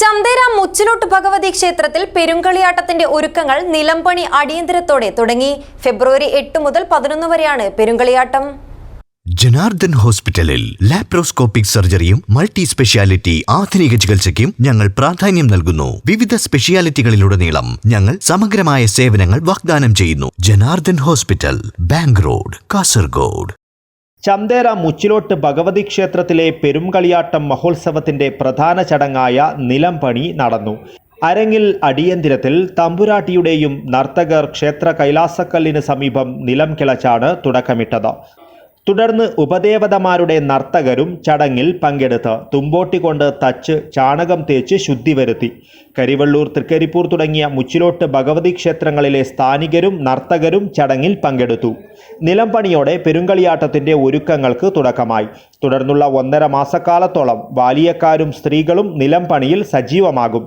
ചന്തേര മുച്ചിലോട്ട് ഭഗവതി ക്ഷേത്രത്തിൽ പെരുങ്കളിയാട്ടത്തിന്റെ ഒരുക്കങ്ങൾ നിലംപണി അടിയന്തരത്തോടെ തുടങ്ങി. ഫെബ്രുവരി എട്ട് മുതൽ പതിനൊന്ന് വരെയാണ് പെരുങ്കളിയാട്ടം. ജനാർദ്ദൻ ഹോസ്പിറ്റലിൽ ലാപ്രോസ്കോപ്പിക് സർജറിയും മൾട്ടി സ്പെഷ്യാലിറ്റി ആധുനിക ചികിത്സയ്ക്കും ഞങ്ങൾ പ്രാധാന്യം നൽകുന്നു. വിവിധ സ്പെഷ്യാലിറ്റികളിലുടനീളം ഞങ്ങൾ സമഗ്രമായ സേവനങ്ങൾ വാഗ്ദാനം ചെയ്യുന്നു. Janardhan hospital bank road Kasaragod. Chanthera Muchilot Bhagavathi ക്ഷേത്രത്തിലെ പെരുംകളിയാട്ടം മഹോത്സവത്തിന്റെ പ്രധാന ചടങ്ങായ നിലംപണി നടന്നു. അരങ്ങിൽ അടിയന്തിരത്തിൽ തമ്പുരാട്ടിയുടെയും നർത്തകർ ക്ഷേത്ര കൈലാസക്കല്ലിന് സമീപം നിലം കിളച്ചാണ് തുടക്കമിട്ടത്. തുടർന്ന് ഉപദേവതമാരുടെ നർത്തകരും ചടങ്ങിൽ പങ്കെടുത്ത് തുമ്പോട്ടി കൊണ്ട് തച്ച് ചാണകം തേച്ച് ശുദ്ധി വരുത്തി. കരിവള്ളൂർ തൃക്കരിപ്പൂർ തുടങ്ങിയ മുച്ചിലോട്ട് ഭഗവതി ക്ഷേത്രങ്ങളിലെ സ്ഥാനികരും നർത്തകരും ചടങ്ങിൽ പങ്കെടുത്തു. നിലംപണിയോടെ പെരുങ്കളിയാട്ടത്തിന്റെ ഒരുക്കങ്ങൾക്ക് തുടക്കമായി. തുടർന്നുള്ള ഒന്നര മാസക്കാലത്തോളം വാലിയക്കാരും സ്ത്രീകളും നിലംപണിയിൽ സജീവമാകും.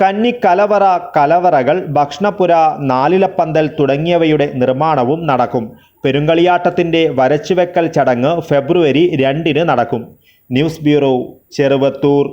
കന്നി കലവറ കലവറകൾ ഭക്ഷണപ്പുര നാലിലപ്പന്തൽ തുടങ്ങിയവയുടെ നിർമ്മാണവും നടക്കും. പെരുങ്കളിയാട്ടത്തിന്റെ വരച്ചുവെക്കൽ ചടങ്ങ് ഫെബ്രുവരി രണ്ടിന് നടക്കും. News bureau Cheruvathur.